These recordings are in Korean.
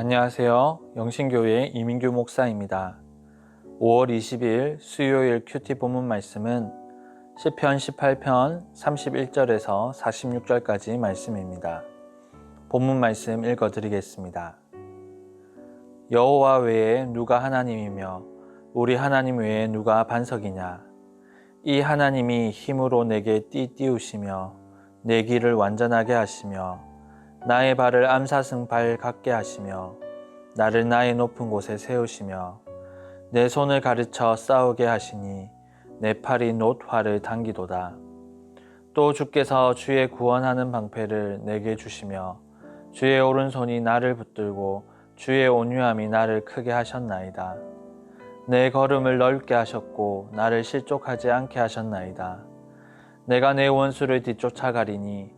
안녕하세요. 영신교회 이민규 목사입니다. 5월 20일 수요일 큐티 본문 말씀은 시편 18편 31절에서 46절까지 말씀입니다. 본문 말씀 읽어 드리겠습니다. 여호와 외에 누가 하나님이며 우리 하나님 외에 누가 반석이냐 이 하나님이 힘으로 내게 띠 띄우시며 내 길을 완전하게 하시며 나의 발을 암사승 발 같게 하시며 나를 나의 높은 곳에 세우시며 내 손을 가르쳐 싸우게 하시니 내 팔이 놋 활을 당기도다. 또 주께서 주의 구원하는 방패를 내게 주시며 주의 오른손이 나를 붙들고 주의 온유함이 나를 크게 하셨나이다. 내 걸음을 넓게 하셨고 나를 실족하지 않게 하셨나이다. 내가 내 원수를 뒤쫓아가리니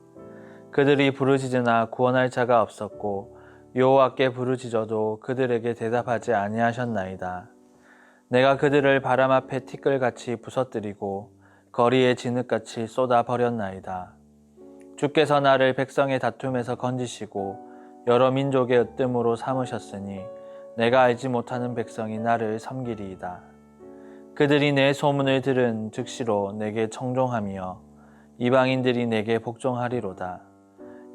그들이 부르짖으나 구원할 자가 없었고 여호와께 부르짖어도 그들에게 대답하지 아니하셨나이다. 내가 그들을 바람 앞에 티끌같이 부서뜨리고 거리에 진흙같이 쏟아 버렸나이다. 주께서 나를 백성의 다툼에서 건지시고 여러 민족의 으뜸으로 삼으셨으니 내가 알지 못하는 백성이 나를 섬기리이다. 그들이 내 소문을 들은 즉시로 내게 청종하며 이방인들이 내게 복종하리로다.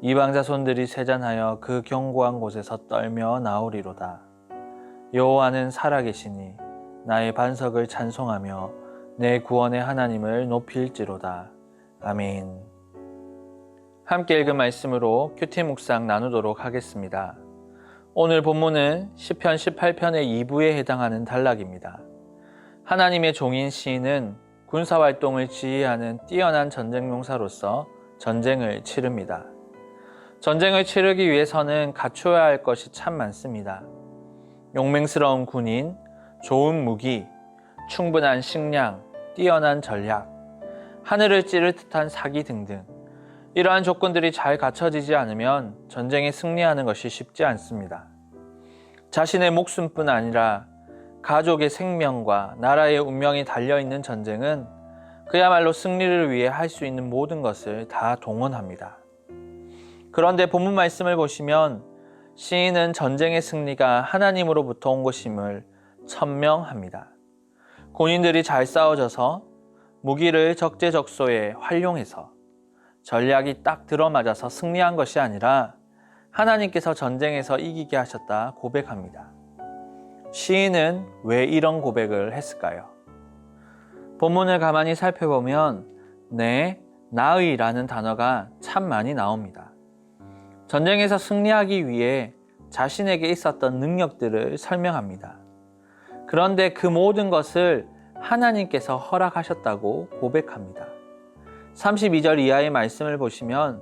이방 자손들이 세잔하여 그 견고한 곳에서 떨며 나오리로다. 여호와는 살아계시니 나의 반석을 찬송하며 내 구원의 하나님을 높일지로다. 아멘. 함께 읽은 말씀으로 큐티 묵상 나누도록 하겠습니다. 오늘 본문은 시편 18편의 2부에 해당하는 단락입니다. 하나님의 종인 시인은 군사 활동을 지휘하는 뛰어난 전쟁 용사로서 전쟁을 치릅니다. 전쟁을 치르기 위해서는 갖추어야 할 것이 참 많습니다. 용맹스러운 군인, 좋은 무기, 충분한 식량, 뛰어난 전략, 하늘을 찌를 듯한 사기 등등. 이러한 조건들이 잘 갖춰지지 않으면 전쟁에 승리하는 것이 쉽지 않습니다. 자신의 목숨뿐 아니라 가족의 생명과 나라의 운명이 달려있는 전쟁은 그야말로 승리를 위해 할 수 있는 모든 것을 다 동원합니다. 그런데 본문 말씀을 보시면 시인은 전쟁의 승리가 하나님으로부터 온 것임을 천명합니다. 군인들이 잘 싸워져서 무기를 적재적소에 활용해서 전략이 딱 들어맞아서 승리한 것이 아니라 하나님께서 전쟁에서 이기게 하셨다 고백합니다. 시인은 왜 이런 고백을 했을까요? 본문을 가만히 살펴보면 네, 나의라는 단어가 참 많이 나옵니다. 전쟁에서 승리하기 위해 자신에게 있었던 능력들을 설명합니다. 그런데 그 모든 것을 하나님께서 허락하셨다고 고백합니다. 32절 이하의 말씀을 보시면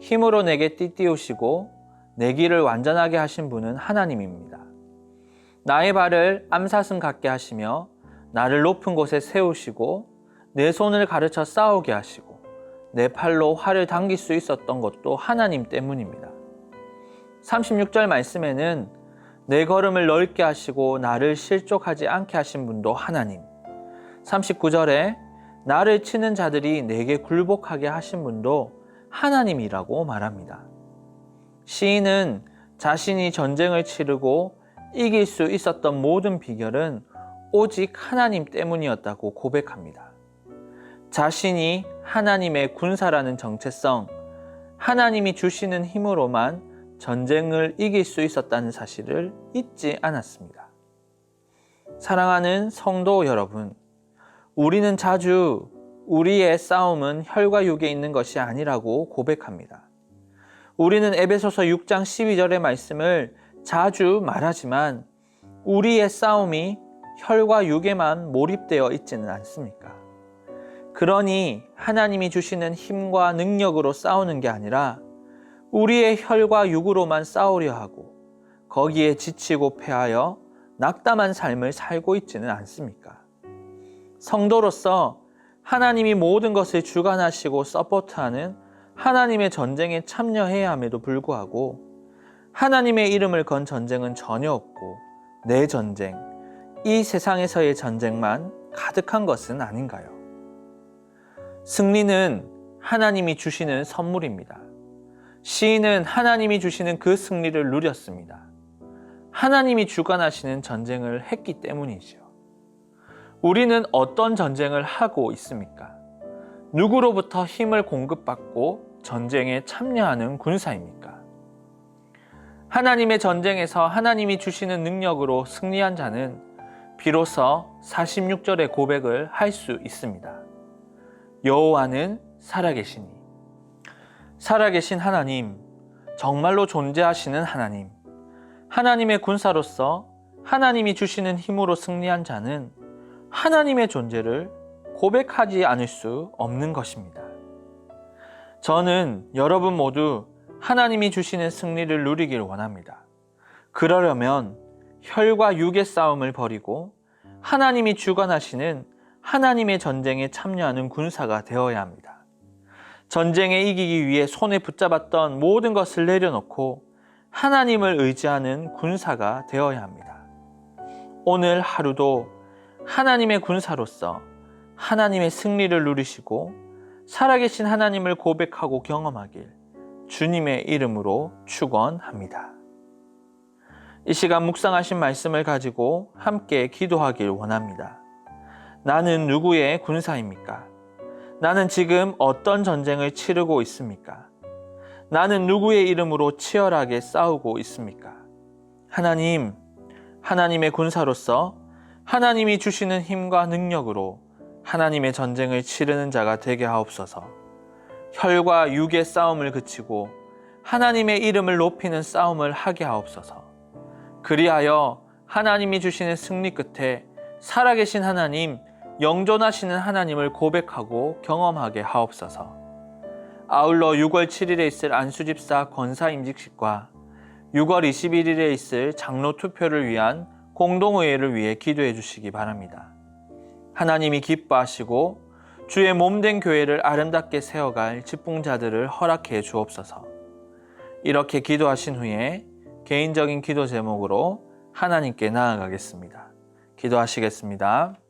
힘으로 내게 띠띠우시고 내 길을 완전하게 하신 분은 하나님입니다. 나의 발을 암사슴 같게 하시며 나를 높은 곳에 세우시고 내 손을 가르쳐 싸우게 하시고 내 팔로 활을 당길 수 있었던 것도 하나님 때문입니다. 36절 말씀에는 내 걸음을 넓게 하시고 나를 실족하지 않게 하신 분도 하나님. 39절에 나를 치는 자들이 내게 굴복하게 하신 분도 하나님이라고 말합니다. 시인은 자신이 전쟁을 치르고 이길 수 있었던 모든 비결은 오직 하나님 때문이었다고 고백합니다. 자신이 하나님의 군사라는 정체성, 하나님이 주시는 힘으로만 전쟁을 이길 수 있었다는 사실을 잊지 않았습니다. 사랑하는 성도 여러분, 우리는 자주 우리의 싸움은 혈과 육에 있는 것이 아니라고 고백합니다. 우리는 에베소서 6장 12절의 말씀을 자주 말하지만 우리의 싸움이 혈과 육에만 몰입되어 있지는 않습니까? 그러니 하나님이 주시는 힘과 능력으로 싸우는 게 아니라 우리의 혈과 육으로만 싸우려 하고 거기에 지치고 패하여 낙담한 삶을 살고 있지는 않습니까? 성도로서 하나님이 모든 것을 주관하시고 서포트하는 하나님의 전쟁에 참여해야 함에도 불구하고 하나님의 이름을 건 전쟁은 전혀 없고 내 전쟁, 이 세상에서의 전쟁만 가득한 것은 아닌가요? 승리는 하나님이 주시는 선물입니다. 시인은 하나님이 주시는 그 승리를 누렸습니다. 하나님이 주관하시는 전쟁을 했기 때문이죠. 우리는 어떤 전쟁을 하고 있습니까? 누구로부터 힘을 공급받고 전쟁에 참여하는 군사입니까? 하나님의 전쟁에서 하나님이 주시는 능력으로 승리한 자는 비로소 46절의 고백을 할 수 있습니다. 여호와는 살아계시니 살아계신 하나님, 정말로 존재하시는 하나님, 하나님의 군사로서 하나님이 주시는 힘으로 승리한 자는 하나님의 존재를 고백하지 않을 수 없는 것입니다. 저는 여러분 모두 하나님이 주시는 승리를 누리길 원합니다. 그러려면 혈과 육의 싸움을 벌이고 하나님이 주관하시는 하나님의 전쟁에 참여하는 군사가 되어야 합니다. 전쟁에 이기기 위해 손에 붙잡았던 모든 것을 내려놓고 하나님을 의지하는 군사가 되어야 합니다. 오늘 하루도 하나님의 군사로서 하나님의 승리를 누리시고 살아계신 하나님을 고백하고 경험하길 주님의 이름으로 축원합니다. 이 시간 묵상하신 말씀을 가지고 함께 기도하길 원합니다. 나는 누구의 군사입니까? 나는 지금 어떤 전쟁을 치르고 있습니까? 나는 누구의 이름으로 치열하게 싸우고 있습니까? 하나님, 하나님의 군사로서 하나님이 주시는 힘과 능력으로 하나님의 전쟁을 치르는 자가 되게 하옵소서. 혈과 육의 싸움을 그치고 하나님의 이름을 높이는 싸움을 하게 하옵소서. 그리하여 하나님이 주시는 승리 끝에 살아계신 하나님, 영존하시는 하나님을 고백하고 경험하게 하옵소서. 아울러 6월 7일에 있을 안수집사 권사 임직식과 6월 21일에 있을 장로 투표를 위한 공동의회를 위해 기도해 주시기 바랍니다. 하나님이 기뻐하시고 주의 몸된 교회를 아름답게 세워갈 직봉자들을 허락해 주옵소서. 이렇게 기도하신 후에 개인적인 기도 제목으로 하나님께 나아가겠습니다. 기도하시겠습니다.